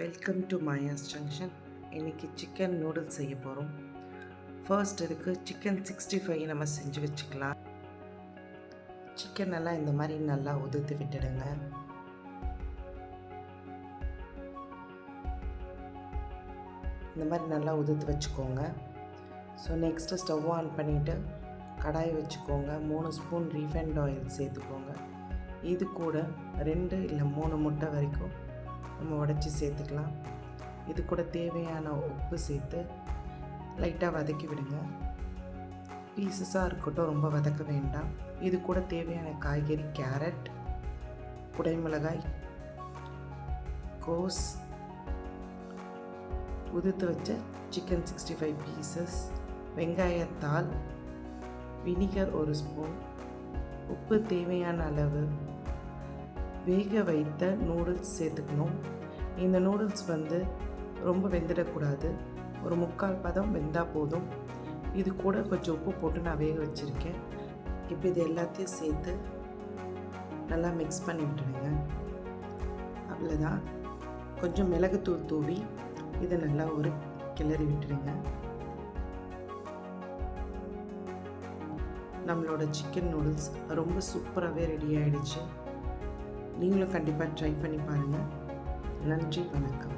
Welcome to Maya's junction இன்றைக்கி chicken noodles செய்ய போகிறோம் ஃபர்ஸ்ட் இதுக்கு சிக்கன் சிக்ஸ்டி ஃபைவ் நம்ம செஞ்சு வச்சுக்கலாம். சிக்கன் எல்லாம் இந்த மாதிரி நல்லா உதுத்து விட்டுடுங்க. இந்த மாதிரி நல்லா உதுத்து வச்சுக்கோங்க. ஸோ நெக்ஸ்ட்டு ஸ்டவ் ஆன் பண்ணிவிட்டு கடாய் வச்சுக்கோங்க. மூணு ஸ்பூன் ரீஃபைண்ட் ஆயில் சேர்த்துக்கோங்க. இது கூட ரெண்டு இல்லை மூணு முட்டை வரைக்கும் நம்ம உடச்சி சேர்த்துக்கலாம். இது கூட தேவையான உப்பு சேர்த்து லைட்டாக வதக்கி விடுங்க. பீசஸாக இருக்கட்டும் ரொம்ப வதக்க வேண்டாம். இது கூட தேவையான காய்கறி கேரட் குடைமிளகாய் கோஸ் உதுத்து வச்ச சிக்கன் சிக்ஸ்டி ஃபைவ் பீசஸ் வெங்காயத்தாள் வினிகர் ஒரு ஸ்பூன் உப்பு தேவையான அளவு வேக வைத்த நூடுல்ஸ் சேர்த்துக்கணும். இந்த நூடுல்ஸ் வந்து ரொம்ப வெந்துடக்கூடாது. ஒரு முக்கால் பதம் வெந்தால் போதும். இது கூட கொஞ்சம் உப்பு போட்டு நான் வேக வச்சுருக்கேன். இப்போ இது எல்லாத்தையும் சேர்த்து நல்லா மிக்ஸ் பண்ணி விட்டுடுங்க. அவ்வளோதான் கொஞ்சம் மிளகுத்தூள் தூவி இதை நல்லா ஒரு கிளறி விட்டுடுங்க. நம்மளோட சிக்கன் நூடுல்ஸ் ரொம்ப சூப்பராகவே ரெடி ஆகிடுச்சு நீங்களும் கண்டிப்பாக ட்ரை பண்ணி பாருங்கள் நன்றி வணக்கம்.